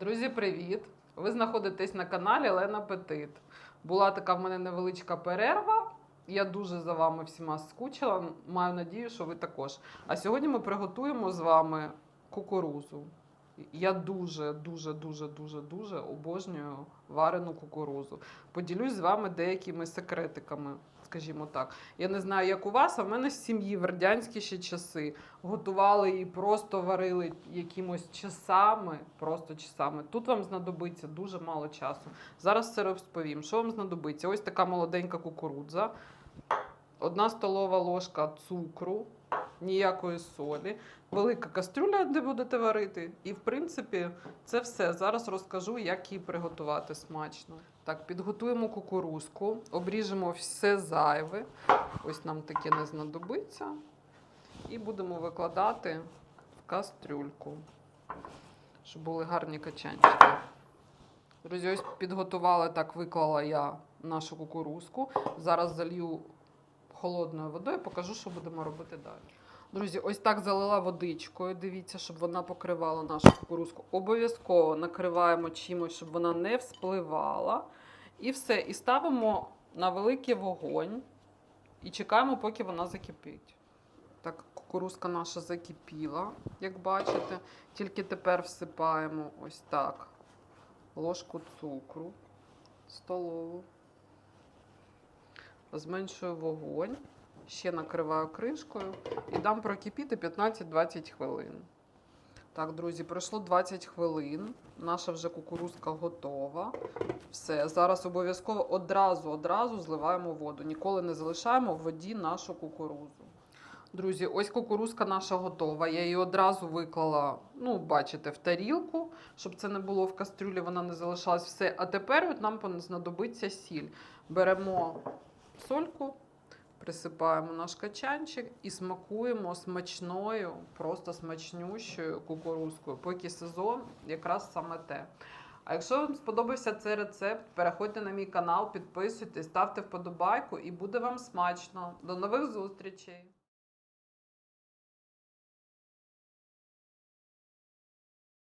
Друзі, привіт! Ви знаходитесь на каналі Лена Петит. Була така в мене невеличка перерва. Я дуже за вами всіма скучила. Маю надію, що ви також. А сьогодні ми приготуємо з вами кукурузу. Я дуже, дуже, дуже, дуже, дуже обожнюю варену кукурузу. Поділюсь з вами деякими секретиками, скажімо так. Я не знаю, як у вас, а в мене з сім'ї в радянські ще часи готували її, просто варили якимось часами, просто часами. Тут вам знадобиться дуже мало часу. Зараз все розповім. Що вам знадобиться? Ось така молоденька кукурудза, одна столова ложка цукру, ніякої солі, велика кастрюля, де будете варити. І, в принципі, це все. Зараз розкажу, як її приготувати смачно. Так, підготуємо кукурузку, обріжемо все зайве. Ось нам таке не знадобиться. І будемо викладати в кастрюльку, щоб були гарні качанчики. Друзі, ось підготувала так, виклала я нашу кукурузку. Зараз залью холодною водою, покажу, що будемо робити далі. Друзі, ось так залила водичкою. Дивіться, щоб вона покривала нашу кукурузку. Обов'язково накриваємо чимось, щоб вона не вспливала. І все. І ставимо на великий вогонь і чекаємо, поки вона закипить. Так, кукурузка наша закипіла, як бачите. Тільки тепер всипаємо ось так ложку цукру столову. Зменшую вогонь, ще накриваю кришкою і дам прокипіти 15-20 хвилин. Так, друзі, пройшло 20 хвилин. Наша вже кукурузка готова. Все. Зараз обов'язково одразу одразу зливаємо воду. Ніколи не залишаємо в воді нашу кукурузу. Друзі, ось кукурузка наша готова. Я її одразу виклала, ну, бачите, в тарілку, щоб це не було в кастрюлі, вона не залишалась все. А тепер от нам знадобиться сіль. Беремо сольку, присипаємо наш качанчик і смакуємо смачною, просто смачнющою кукурузкою, поки сезон якраз саме те. А якщо вам сподобався цей рецепт, переходьте на мій канал, підписуйтесь, ставте вподобайку і буде вам смачно. До нових зустрічей!